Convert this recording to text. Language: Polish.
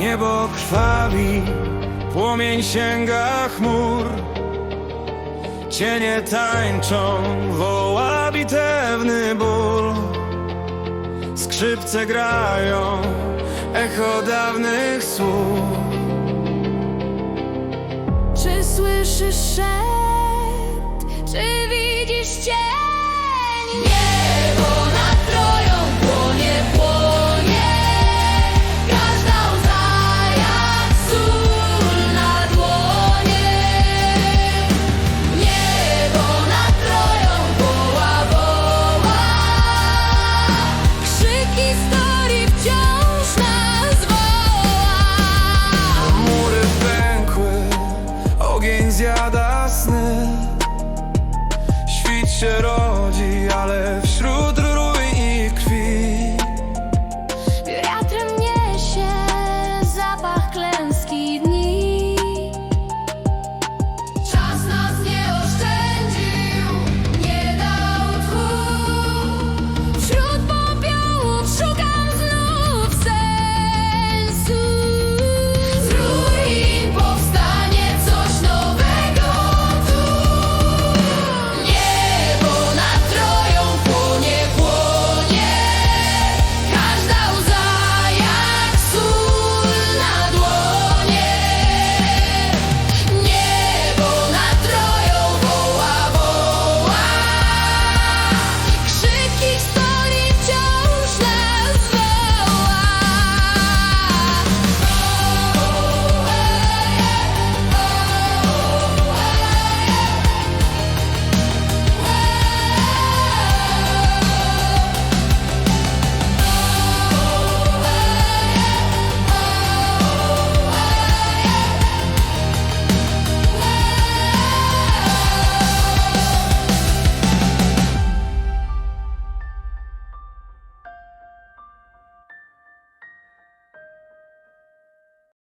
Niebo krwawi, płomień sięga chmur. Cienie tańczą, woła bitewny ból. Skrzypce grają, echo dawnych słów. Czy słyszysz szept